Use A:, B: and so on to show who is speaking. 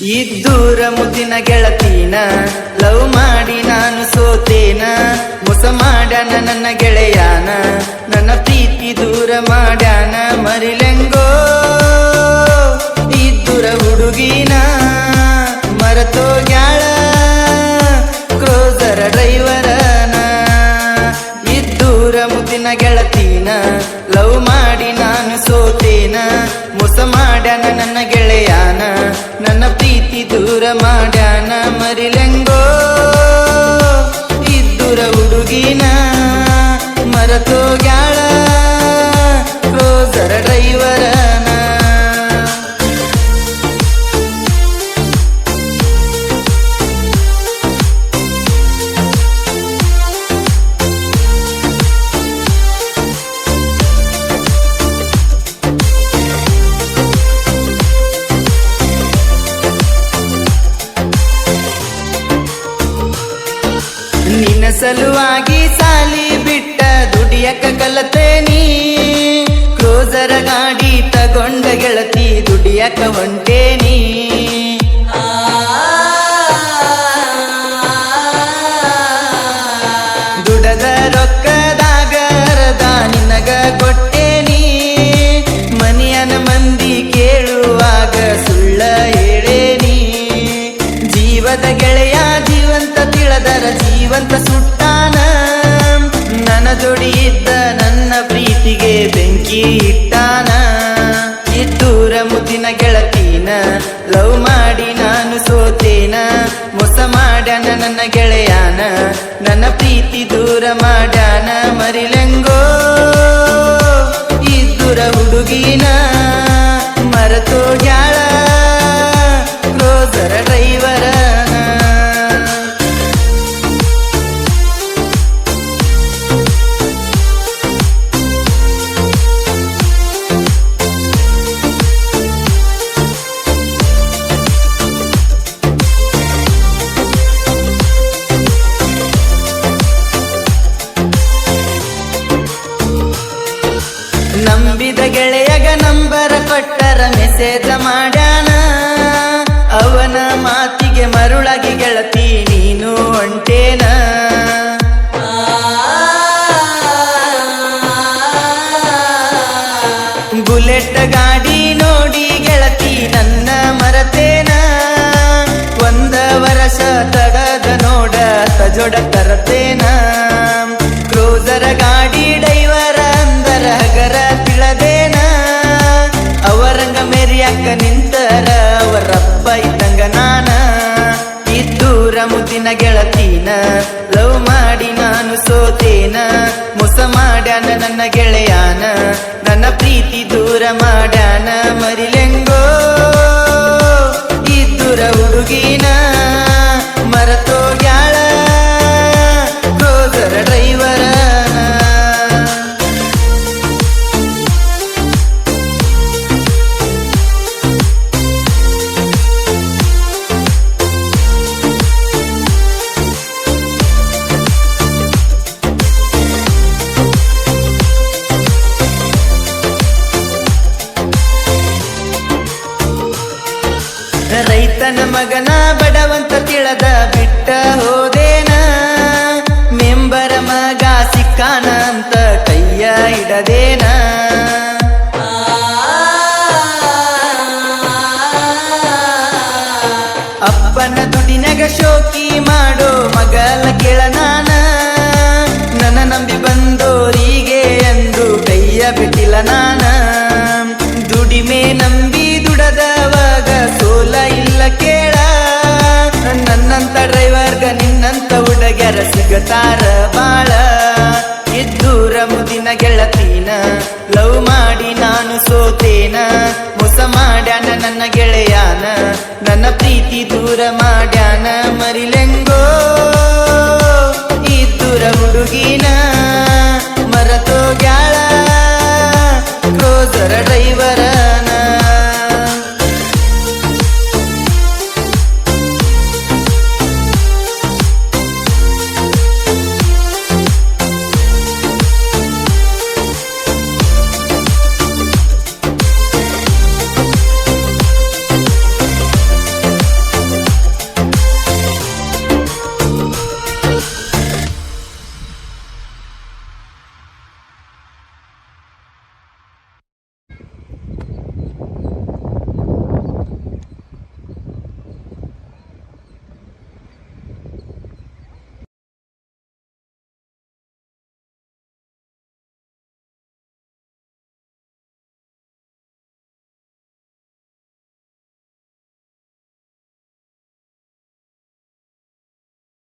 A: ಇದ್ದೂರ ಮುದ್ದಿನ ಗೆಳತೀನ, ಲವ್ ಮಾಡಿ ನಾನು ಸೋತೇನ, ಮೊಸ ಮಾಡ್ಯಾನ ನನ್ನ ಗೆಳೆಯಾನ, ನನ್ನ ಪ್ರೀತಿ ದೂರ ಮಾಡ್ಯಾನ ಮರಿಲೆಂಗೋ. ಇದ್ದೂರ ಹುಡುಗಿನ ಮರತೋಗ್ಯಾಳ, ಕ್ರೋಸರ ಡ್ರೈವರನ. ಇದ್ದೂರ ಮುದ್ದಿನ ಗೆಳತೀನ, ಲವ್ ಮಾಡಿ ನಾನು ಸೋತೇನ ಮಾಡ್ಯಾನ ನನ್ನ ಗೆಳೆಯಾನ ನನ್ನ ಪ್ರೀತಿ ದೂರ ಮಾಡ್ಯಾನ. ಮರಿಲೆಂಗೋ ಇದ್ದೂರ ಹುಡುಗಿನ ಮರತೋಗ್ಯಾಳ. ನಿನ್ನ ಸಲುವಾಗಿ ಸಾಲಿ ಬಿಟ್ಟ ದುಡಿಯಕ ಕಲತೇನಿ ಕ್ರೋಸರ ಗಾಡಿ ತಗೊಂಡ ಗೆಳತಿ ದುಡಿಯಕ ಹೊಂಟೇನಿ ಜೀವಂತ ಸುಟ್ಟಾನ ನನ್ನ ಜೋಡಿ ಇದ್ದ ನನ್ನ ಪ್ರೀತಿಗೆ ಬೆಂಕಿ ಇಟ್ಟಾನ. ಇದ್ದೂರ ಮುದ್ದಿನ ಗೆಳತೀನ, ಲವ್ ಮಾಡಿ ನಾನು ಸೋತೇನ. ಮೋಸ ಮಾಡ್ಯಾನ ನನ್ನ ಗೆಳೆಯಾನ, ನನ್ನ ಪ್ರೀತಿ ದೂರ ಮಾಡ್ಯಾನ. ಕೊಟ್ಟರ ಮೆಸೇಜ ಮಾಡ್ಯಾನ. ಅವನ ಮಾತಿಗೆ ಮರುಳಾಗಿ ಗೆಳತಿ, ನೀನು ಹೊಂಟೇನ ಬುಲೆಟ್ ಗಾಡಿ ನೋಡಿ ಗೆಳತಿ, ನನ್ನ ಮರತೇನ. ಒಂದ ವರ್ಷ ತಡದ ನೋಡ ಸಜೋಡ ತರತೇನ. ಮೆರಿಯಾಕ ನಿಂತರ? ಅವರಪ್ಪ ಇದ್ದಂಗ ನಾನ. ಇದ್ದೂರ ಮುದ್ದಿನ ಗೆಳತೀನ. ಲವ್ ಮಾಡಿ ನಾನು ಸೋತೇನ. ಮೋಸ ಮಾಡ್ಯಾನ ನನ್ನ ಗೆಳೆಯಾನ. ನನ್ನ ಪ್ರೀತಿ ದೂರ ಮಾಡ್ಯಾನ. ಮರಿಲೆಂಗೋ ಮಗನ ಬಡವಂತ ತಿಳದ ಬಿಟ್ಟ ಹೋದೇನ? ಮೆಂಬರ ಮಗ ಸಿಕ್ಕಾನ ಅಂತ ಕೈಯ ಇಡದೇನ? ಅಪ್ಪನ ದುಡಿನಗ ಶೋಕಿ ಮಾಡೋ ಮಗಲ ಕೇಳನಾನ? ನನ್ನ ನಂಬಿ ಬಂದೋರಿಗೆ ಎಂದು ಕೈಯ ಬಿಟ್ಟಿಲ್ಲ ನಾನ? ದುಡಿಮೆ ನಂಬಿ ದುಡದವಾಗ ಸೋಲ ಇಲ್ಲ ಕೇಳ. ನನ್ನಂತ ಡ್ರೈವರ್ಗ, ನಿನ್ನಂತ ಹುಡುಗ್ಯಾರ ಸಿಗತಾರ ಬಾಳ. ಇದ್ದೂರ ಮುದಿನ ಗೆಳತೀನ, ಲವ್ ಮಾಡಿ ನಾನು ಸೋತೇನ. ಮೋಸ ಮಾಡ್ಯಾನ ನನ್ನ ಗೆಳೆಯಾನ, ನನ್ನ ಪ್ರೀತಿ ದೂರ ಮಾಡ್ಯಾನ.